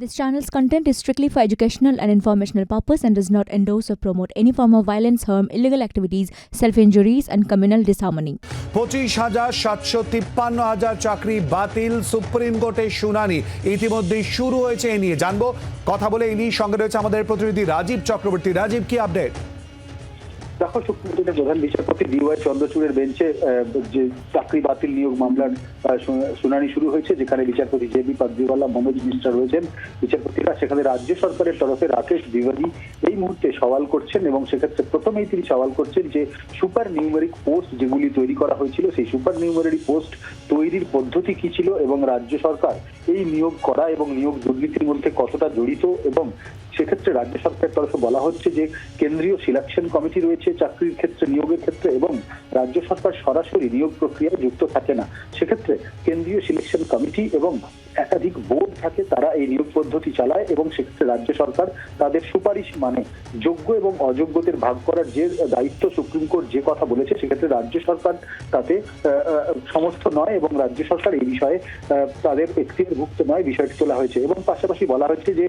This channel's content is strictly for educational and informational purpose and does not endorse or promote any form of violence, harm, illegal activities, self-injuries and communal disharmony. পঁচিশ হাজার সাতশো তিপ্পান্ন হাজার চাকরি বাতিল supreme কোর্টে শুনানি ইতিমধ্যেই শুরু হয়েছে এ নিয়ে জানব কথা বলে এই নিয়ে সঙ্গে রয়েছে আমাদের প্রতিনিধি রাজীব চক্রবর্তী রাজীব কি আপডেট দেখো সুপ্রিম কোর্টের প্রধান বিচারপতি ডিওয়াই চন্দ্রচূড়ের বেঞ্চে যে চাকরি বাতিল নিয়োগ মামলার শুনানি শুরু হয়েছে, যেখানে বিচারপতি জে বি পাদ্রিওয়ালা, মনোজ মিশ্রা রয়েছেন। বিচারপতিরা সেখানে রাজ্য সরকারের তরফে রাকেশ দ্বিবেদী এই মুহূর্তে সওয়াল করছেন এবং সেক্ষেত্রে প্রথমেই তিনি সওয়াল করছেন যে, সুপার নিউমেরিক পোস্ট যেগুলি তৈরি করা হয়েছিল, সেই সুপার নিউমেরিক পোস্ট তৈরির পদ্ধতি কি ছিল এবং রাজ্য সরকার এই নিয়োগ করা এবং নিয়োগ দুর্নীতির মধ্যে কতটা জড়িত এবং সেক্ষেত্রে রাজ্য সরকারের তরফে বলা হচ্ছে যে, কেন্দ্রীয় সিলেকশন কমিটি রয়েছে চাকরির ক্ষেত্রে নিয়োগের ক্ষেত্রে এবং রাজ্য সরকার সরাসরি নিয়োগ প্রক্রিয়ায় যুক্ত থাকে না সেক্ষেত্রে কেন্দ্রীয় সিলেকশন কমিটি এবং একাধিক বোর্ড থাকে তারা এই নিয়োগ পদ্ধতি চালায় এবং সেক্ষেত্রে রাজ্য সরকার তাদের সুপারিশ মানে যোগ্য এবং অযোগ্যদের ভাগ করার যে দায়িত্ব সুপ্রিম কোর্ট যে কথা বলেছে সেক্ষেত্রে রাজ্য সরকার তাতে সমস্ত নয় এবং রাজ্য সরকার এই বিষয়ে আহ, তাদের এখতিয়ারভুক্ত নয় বিষয়টি তোলা হয়েছে এবং পাশাপাশি বলা হয়েছে যে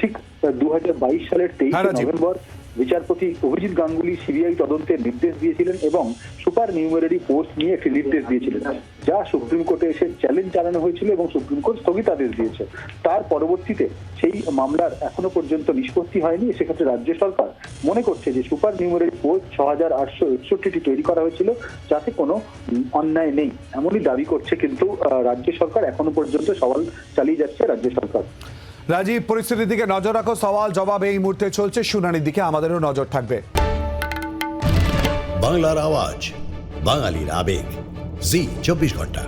ঠিক দু হাজার বাইশ সালের তেইশে। নভেম্বর বিচারপতি অভিজিৎ গাঙ্গুলি সিবিআই তদন্তের নির্দেশ দিয়েছিলেন এবং সুপার নিউমেরারি পোস্ট নিয়ে একটি নির্দেশ দিয়েছিলেন, যা সুপ্রিম কোর্টে এসে চ্যালেঞ্জ জানানো হয়েছিল এবং সুপ্রিম কোর্ট স্থগিতাদেশ দিয়েছে। তার পরবর্তীতে সেই মামলার এখনও পর্যন্ত নিষ্পত্তি হয়নি। সেক্ষেত্রে রাজ্য সরকার মনে করছে যে সুপার নিউমেরারি পোস্ট ছ হাজার আটশো একষট্টিটি তৈরি করা হয়েছিল, যাতে কোনো অন্যায় নেই। এমনই দাবি করছে কিন্তু রাজ্য সরকার এখনও পর্যন্ত সওয়াল চালিয়ে যাচ্ছে রাজ্য সরকার। রাজীব, পরিস্থিতির দিকে নজর রাখো। সওয়াল, জবাব এই মুহূর্তে চলছে। শুনানির দিকে আমাদেরও নজর থাকবে। বাংলার আওয়াজ, বাঙালির আবেগ। জি, চব্বিশ ঘণ্টা।